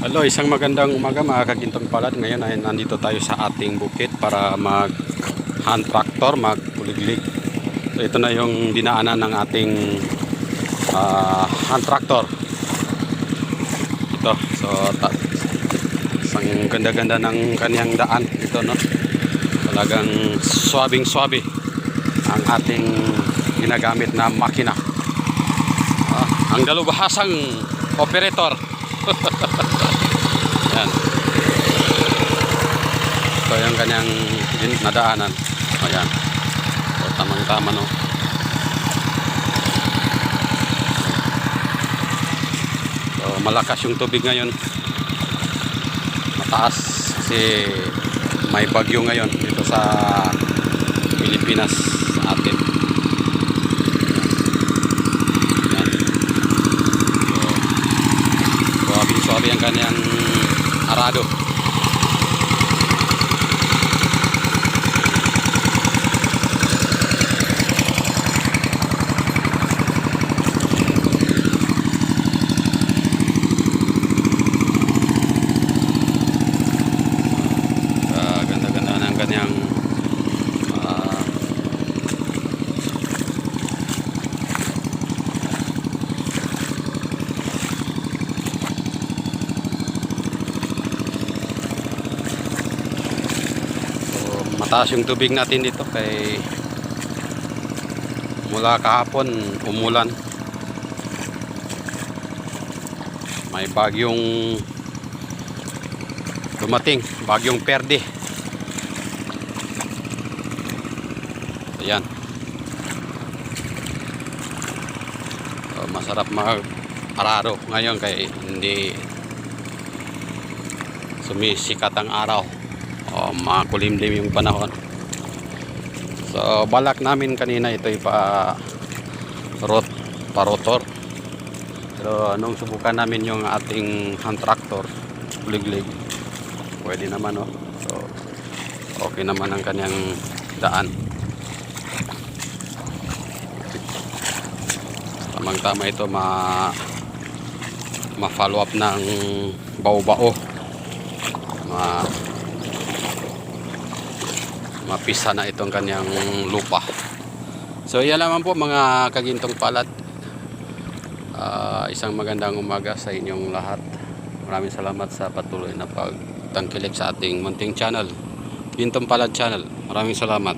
Hello, isang magandang umaga mga kagintong palad. Ngayon ay nandito tayo sa ating bukid para mag hand tractor, magpuliglig. So ito na yung dinaanan ng ating ah, hand tractor. Ito, so isang ganda-ganda ng kanyang daan ito no. Talagang swabing-swabe ang ating ginagamit na makina. Ah, ang dalubhasang operator. Yan. Ito yung kanyang nadaanan. Ayan. So, tamang-tama no. So, malakas yung tubig ngayon. Mataas kasi may bagyo ngayon dito sa Pilipinas sa atin. Yan. So, suabe-suabe ang kanyang arado. Ah, ganda-ganda ng kanyang ah, So, mataas yung tubig natin dito kay mula kahapon umulan. May bagyong dumating, bagyong perde. Ayan. So, masarap mag araro ngayon kay hindi sumisikat ang araw o makulimlim yung panahon. So balak namin kanina ito ipa rot parotor pero nung subukan namin yung ating hand tractor liglig pwede naman no so okay naman ang kanyang daan. Tamang tama ito ma ma follow up ng bao-bao ma mapisa na itong kanyang lupa. So yan naman po mga kagintong palad Ah, isang magandang umaga sa inyong lahat. Maraming salamat sa patuloy na pagtangkilik sa ating munting channel Gintong Palad channel. Maraming salamat